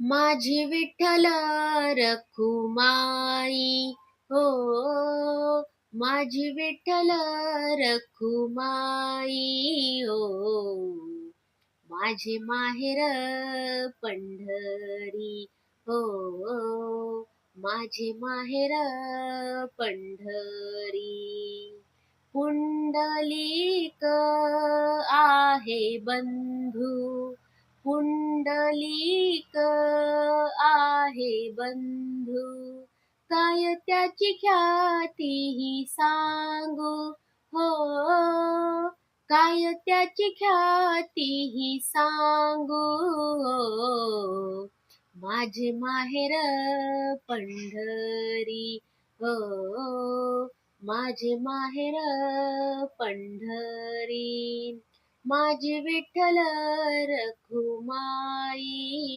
माझी विठ्ठल रखुमाई. हो माझी विठ्ठल रखुमाई. हो माझे माहेर पंढरी. हो माझे माहेर पंढरी. पुंडलिक आहे बंधू. पुंडलिक आहे बंधू. काय त्याची ख्याती ही सांगू? हो. काय त्याची ख्याती ही सांगू? हो. माझे माहेर पंढरी. हो. माझे माहेर पंढरी. माझे विठ्ठल रखुमाई.